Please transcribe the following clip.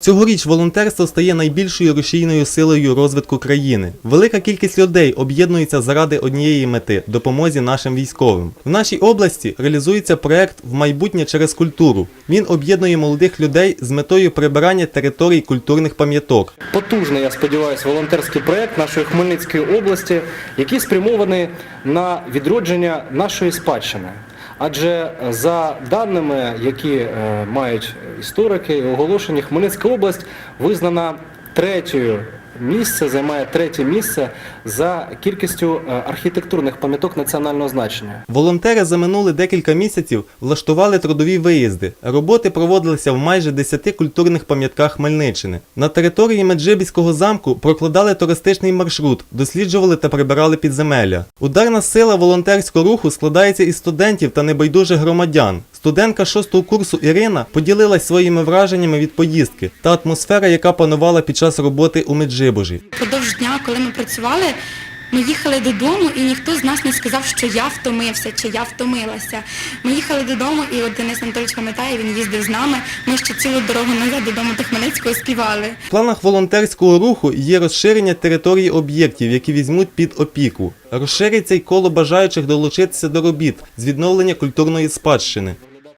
Цьогоріч волонтерство стає найбільшою рушійною силою розвитку країни. Велика кількість людей об'єднується заради однієї мети допомозі нашим військовим. В нашій області реалізується проект в майбутнє через культуру. Він об'єднує молодих людей з метою прибирання територій культурних пам'яток. потужний, я сподіваюся, волонтерський проект нашої Хмельницької області, який спрямований на відродження нашої спадщини. Адже е, за даними, які е, мають історики оголошені, Хмельницька область визнана третьою місце, займає третє місце за кількістю е, архітектурних пам'яток національного значення. Волонтери за минулі декілька місяців влаштували трудові виїзди. Роботи проводилися в майже 10 культурних пам'ятках Хмельниччини. На території Меджибіського замку прокладали туристичний маршрут, досліджували та прибирали підземелля. Ударна сила волонтерського руху складається із студентів та небайдужих громадян. Студентка шостого курсу Ірина поділилась своїми враженнями від поїздки та атмосфера, яка панувала під час роботи у Меджибожі. Продовж дня, коли ми працювали, ми їхали додому, і ніхто з нас не сказав, що я втомився чи я втомилася. Ми їхали додому, і от Денис Анатолійович пам'ятає, він їздив з нами. Ми ще цілу дорогу назад додому до Хмельницького співали. В планах волонтерського руху є розширення території об'єктів, які візьмуть під опіку. Розшириться й коло бажаючих долучитися до робіт з відновлення культурної спадщини.